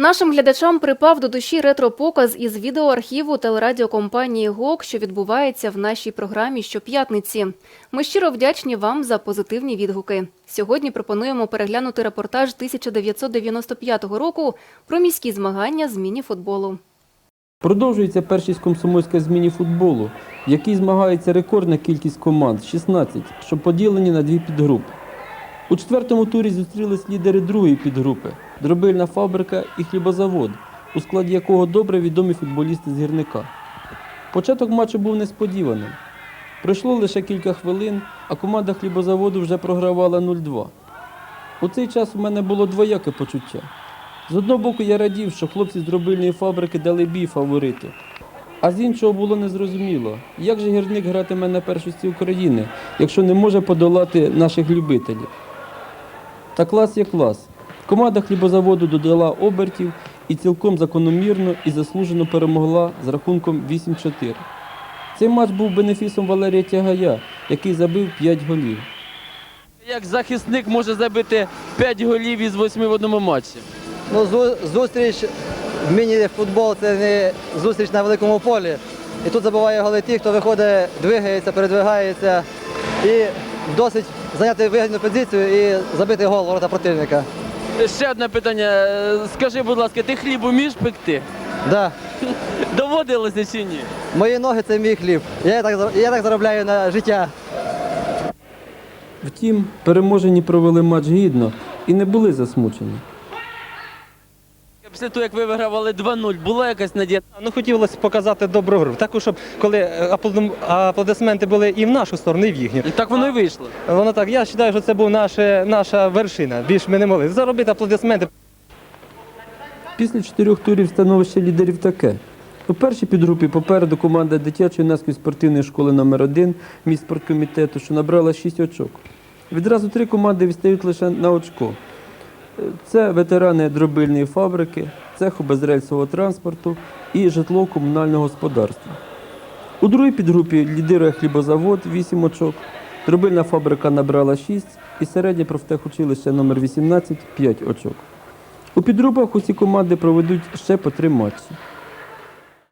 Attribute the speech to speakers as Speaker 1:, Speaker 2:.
Speaker 1: Нашим глядачам припав до душі ретро-показ із відеоархіву телерадіокомпанії ГОК, що відбувається в нашій програмі щоп'ятниці. Ми щиро вдячні вам за позитивні відгуки. Сьогодні пропонуємо переглянути репортаж 1995 року про міські змагання з міні-футболу.
Speaker 2: Продовжується першість комсомольська з міні-футболу, в якій змагається рекордна кількість команд 16, що поділені на дві підгрупи. У четвертому турі зустрілись лідери другої підгрупи дробильна фабрика і хлібозавод, у складі якого добре відомі футболісти з гірника. Початок матчу був несподіваним. Пройшло лише кілька хвилин, а команда хлібозаводу вже програвала 0-2. У цей час у мене було двояке почуття. З одного боку, я радів, що хлопці з дробильної фабрики дали бій фавориту. А з іншого було незрозуміло, як же гірник гратиме на першості України, якщо не може подолати наших любителів. Та клас є клас. Команда хлібозаводу додала обертів і цілком закономірно і заслужено перемогла з рахунком 8-4. Цей матч був бенефісом Валерія Тягая, який забив 5 голів.
Speaker 3: Як захисник може забити 5 голів із 8 в одному матчі?
Speaker 4: Ну, зустріч в міні-футбол це не зустріч на великому полі. І тут забиває голи ті, хто виходить, двигається, передвигається і досить зайняти вигідну позицію і забити гол ворота противника.
Speaker 3: Ще одне питання. Скажи, будь ласка, ти хліб умієш пекти?
Speaker 4: Да.
Speaker 3: Доводилося чи ні?
Speaker 4: Мої ноги це мій хліб. Я так, я так заробляю на життя.
Speaker 2: Втім, переможені провели матч гідно і не були засмучені.
Speaker 3: Після того, як ви вигравали 2-0, була якась надія?
Speaker 5: Ну хотілося показати добру гру. Також, щоб коли е, аплодисменти були і в нашу сторону, і в їхню.
Speaker 3: І так воно і вийшло.
Speaker 5: Воно так, я вважаю, що це був наша, наша вершина. Більш ми не могли. Заробити аплодисменти.
Speaker 2: Після чотирьох турів становище лідерів таке. У першій підгрупі попереду команда дитячої юнацької спортивної школи номер 1 міст спорткомітету, що набрала 6 очок. Відразу три команди відстають лише на очко. Це ветерани дробильної фабрики, цеху безрельсового транспорту і житлово-комунального господарства. У другій підгрупі лідирує хлібозавод 8 очок, дробильна фабрика набрала 6 і середнє профтехучилище номер 18 5 очок. У підрубах усі команди проведуть ще по три матчі.